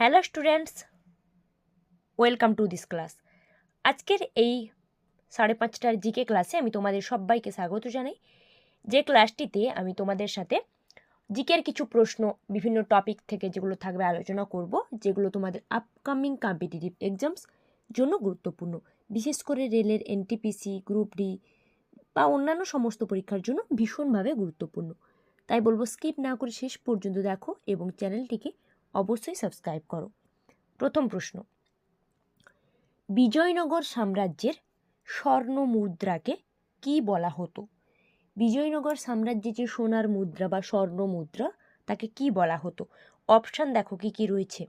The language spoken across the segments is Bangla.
Hello students, welcome to this class. আজকের এই সাড়ে পাঁচটার জিকে ক্লাসে আমি তোমাদের সবাইকে স্বাগত জানাই। যে ক্লাসটিতে আমি তোমাদের সাথে জিকের কিছু প্রশ্ন, বিভিন্ন টপিক থেকে যেগুলো থাকবে আলোচনা করব, যেগুলো তোমাদের আপকামিং কম্পিটিটিভ এক্সামস জন্য গুরুত্বপূর্ণ। বিশেষ করে রেলের এনটিপিসি গ্রুপ ডি বা অন্যান্য সমস্ত পরীক্ষার জন্য ভীষণভাবে গুরুত্বপূর্ণ। তাই বলব স্কিপ না করে শেষ পর্যন্ত দেখো এবং চ্যানেলটিকে অবশ্যই সাবস্ক্রাইব করো। প্রথম প্রশ্ন। বিজয়নগর সাম্রাজ্যের স্বর্ণ মুদ্রাকে কি বলা হতো? বিজয়নগর সাম্রাজ্যে যে সোনার মুদ্রা বা স্বর্ণ মুদ্রা, তাকে কি বলা হতো? অপশান দেখো কি কি রয়েছে।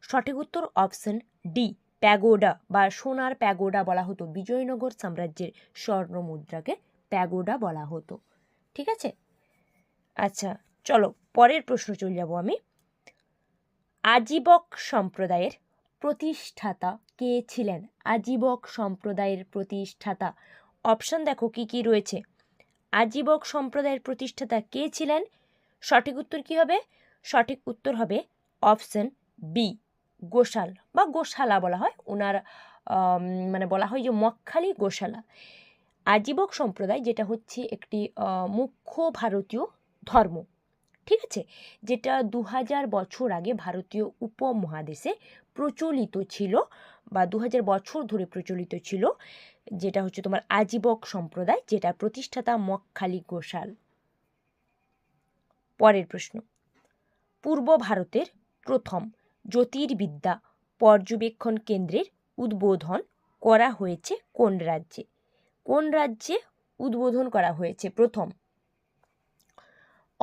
সঠিক উত্তর অপশান ডি প্যাগোডা বা সোনার প্যাগোডা বলা হতো। বিজয়নগর সাম্রাজ্যের স্বর্ণ মুদ্রাকে প্যাগোডা বলা হতো। ঠিক আছে? আচ্ছা চলো, পরের প্রশ্ন চলে যাব আমি। আজীবক সম্প্রদায়ের প্রতিষ্ঠাতা কে ছিলেন? আজীবক সম্প্রদায়ের প্রতিষ্ঠাতা। অপশন দেখো কি কি রয়েছে। আজীবক সম্প্রদায়ের প্রতিষ্ঠাতা কে ছিলেন? সঠিক উত্তর কি হবে? সঠিক উত্তর হবে অপশন বি গোশাল বা গোশালা বলা হয়। ওনার মানে বলা হয় যে মক্খালি গোশালা। আজীবক সম্প্রদায় যেটা হচ্ছে একটি মুখ্য ভারতীয় ধর্ম। ঠিক আছে? যেটা দু হাজার বছর আগে ভারতীয় উপমহাদেশে প্রচলিত ছিল বা দু হাজার বছর ধরে প্রচলিত ছিল, যেটা হচ্ছে তোমার আজীবক সম্প্রদায়, যেটা প্রতিষ্ঠাতা মক্খালি ঘোষাল। পরের প্রশ্ন। পূর্ব ভারতের প্রথম জ্যোতির্বিদ্যা পর্যবেক্ষণ কেন্দ্রের উদ্বোধন করা হয়েছে কোন রাজ্যে? কোন রাজ্যে উদ্বোধন করা হয়েছে? প্রথম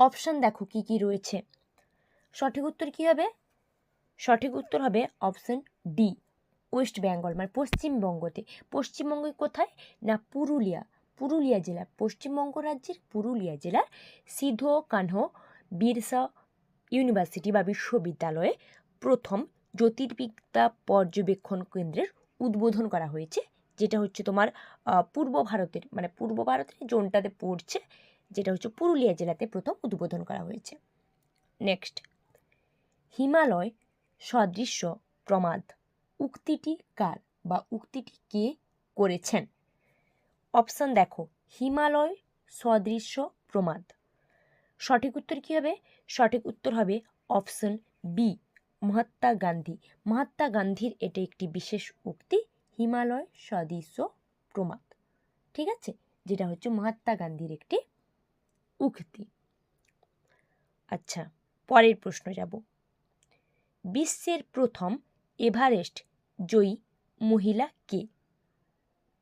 অপশান দেখো কি কি রয়েছে। সঠিক উত্তর কি হবে? সঠিক উত্তর হবে অপশান ডি ওয়েস্ট বেঙ্গল মানে পশ্চিমবঙ্গতে। পশ্চিমবঙ্গে কোথায়? না, পুরুলিয়া। পুরুলিয়া জেলা পশ্চিমবঙ্গ রাজ্যের পুরুলিয়া জেলার সিধো কানহো বিরসা ইউনিভার্সিটি বা বিশ্ববিদ্যালয়ে প্রথম জ্যোতির্বিদ্যা পর্যবেক্ষণ কেন্দ্রের উদ্বোধন করা হয়েছে, যেটা হচ্ছে তোমার পূর্ব ভারতের মানে পূর্ব ভারতের জোনটাতে পড়ছে। যেটা হচ্ছে পুরুলিয়া জেলাতে প্রথম উদ্বোধন করা হয়েছে। নেক্সট হিমালয় সদৃশ্য প্রমাদ। উক্তিটি কার বা উক্তিটি কে করেছেন? অপশান দেখো, হিমালয় সদৃশ্য প্রমাদ। সঠিক উত্তর কী হবে? সঠিক উত্তর হবে অপশন বি মহাত্মা গান্ধী। মহাত্মা গান্ধীর এটা একটি বিশেষ উক্তি, হিমালয় সদৃশ্য প্রমাদ। ঠিক আছে? যেটা হচ্ছে মহাত্মা গান্ধীর একটি উক্তি। আচ্ছা পরের প্রশ্ন যাব। বিশ্বের প্রথম এভারেস্ট জয়ী মহিলা কে?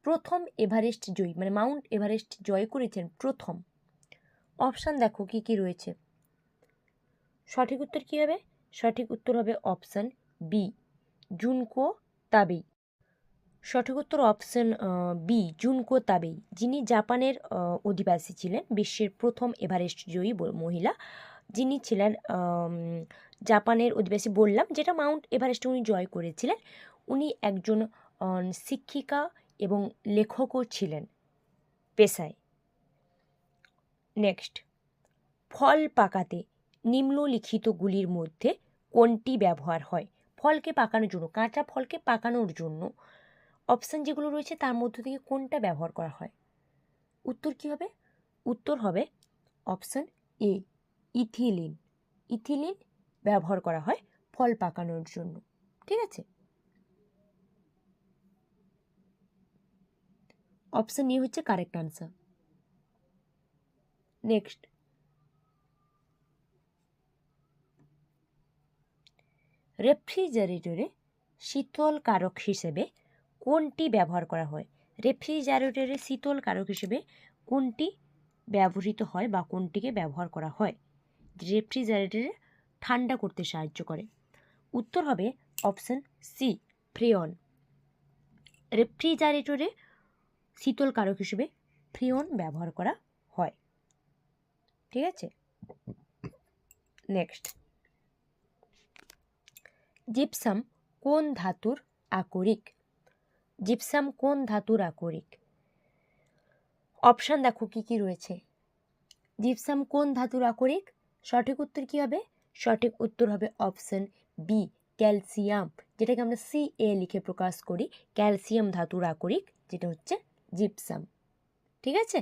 প্রথম এভারেস্ট জয়ী মানে মাউন্ট এভারেস্ট জয় করেছেন প্রথম। অপশান দেখো কি কি রয়েছে। সঠিক উত্তর কী হবে? সঠিক উত্তর হবে অপশান বি, জুনকো তাবেই। সঠিক উত্তর অপশন বি, জুনকো তাবেই। যিনি জাপানের অধিবাসী ছিলেন, বিশ্বের প্রথম এভারেস্ট জয়ী মহিলা। যিনি ছিলেন জাপানের অধিবাসী বললাম, যেটা মাউন্ট এভারেস্ট উনি জয় করেছিলেন। উনি একজন শিক্ষিকা এবং লেখকও ছিলেন পেশায়। নেক্সট। ফল পাকাতে নিম্নলিখিতগুলির মধ্যে কোনটি ব্যবহার হয়? ফলকে পাকানোর জন্য, কাঁচা ফলকে পাকানোর জন্য অপশান যেগুলো রয়েছে তার মধ্য থেকে কোনটা ব্যবহার করা হয়? উত্তর কী হবে? উত্তর হবে অপশান এ ইথিলিন ইথিলিন ব্যবহার করা হয় ফল পাকানোর জন্য, ঠিক আছে? অপশান এ হচ্ছে কারেক্ট আনসার নেক্সট রেফ্রিজারেটরে শীতল কারক হিসেবে কোনটি ব্যবহার করা হয়? রেফ্রিজারেটরে শীতল কারক হিসেবে কোনটি ব্যবহৃত হয় বা কোনটিকে ব্যবহার করা হয়? রেফ্রিজারেটরে ঠান্ডা করতে সাহায্য করে। উত্তর হবে অপশন সি ফ্রেয়ন। রেফ্রিজারেটরে শীতল কারক হিসেবে ফ্রিয়ন ব্যবহার করা হয়। ঠিক আছে? নেক্সট জিপসাম কোন ধাতুর আকরিক? জিপসাম কোন ধাতুর আকরিক? অপশান দেখো কি কি রয়েছে। জিপসাম কোন ধাতুর আকরিক? সঠিক উত্তর কি হবে? সঠিক উত্তর হবে অপশান বি ক্যালসিয়াম যেটাকে আমরা সি এ লিখে প্রকাশ করি। ক্যালসিয়াম ধাতুর আকরিক, যেটা হচ্ছে জিপসাম ঠিক আছে?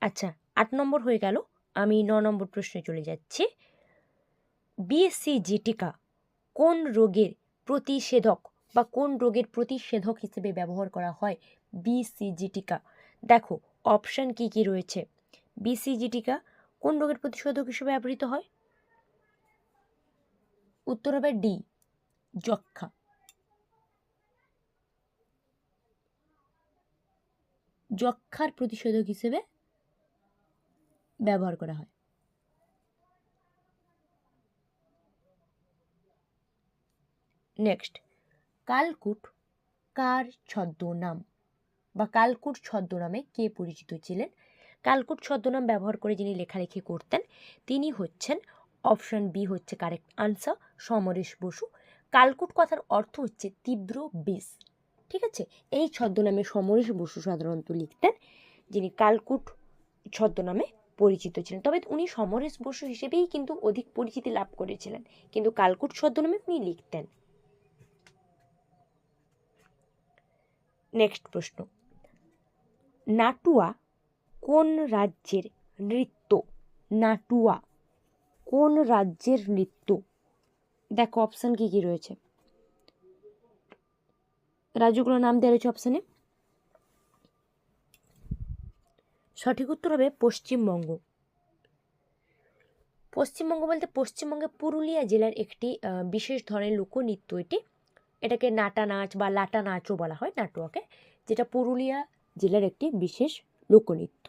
আচ্ছা আট নম্বর হয়ে গেল। আমি ন নম্বর প্রশ্নে চলে যাচ্ছি। বিএসসি টিকা কোন রোগের প্রতিষেধক বা কোন রোগের প্রতিষেধক হিসেবে ব্যবহার করা হয়? বিসিজি টিকা। দেখো অপশান কি কি রয়েছে? বিসিজি টিকা কোন রোগের প্রতিষেধক হিসেবে ব্যবহৃত হয়? উত্তর হবে ডি যক্ষা যক্ষার প্রতিষেধক হিসেবে ব্যবহার করা হয়। নেক্সট কালকুট কার ছদ্মনাম বা কালকুট ছদ্মনামে কে পরিচিত ছিলেন? কালকুট ছদ্মনাম ব্যবহার করে যিনি লেখালেখি করতেন, তিনি হচ্ছেন অপশন বি হচ্ছে কারেক্ট আনসার সমরেশ বসু। কালকুট কথার অর্থ হচ্ছে তীব্র বিষ ঠিক আছে? এই ছদ্মনামে সমরেশ বসু সাধারণত লিখতেন, যিনি কালকুট ছদ্মনামে পরিচিত ছিলেন। তবে উনি সমরেশ বসু হিসেবেই কিন্তু অধিক পরিচিতি লাভ করেছিলেন। কিন্তু কালকুট ছদ্মনামে উনি লিখতেন। নেক্সট প্রশ্ন। নাটুয়া কোন রাজ্যের নৃত্য? নাটুয়া কোন রাজ্যের নৃত্য? দেখো অপশান কি কি রয়েছে? রাজ্যগুলোর নাম দেওয়া রয়েছে অপশানে সঠিক উত্তর হবে পশ্চিমবঙ্গ। পশ্চিমবঙ্গ বলতে পশ্চিমবঙ্গে পুরুলিয়া জেলার একটি বিশেষ ধরনের লোকনৃত্য এটি। এটাকে নাটা নাচ বা লাটা নাচও বলা হয় নাটোয়াকে যেটা পুরুলিয়া জেলার একটি বিশেষ লোকনৃত্য।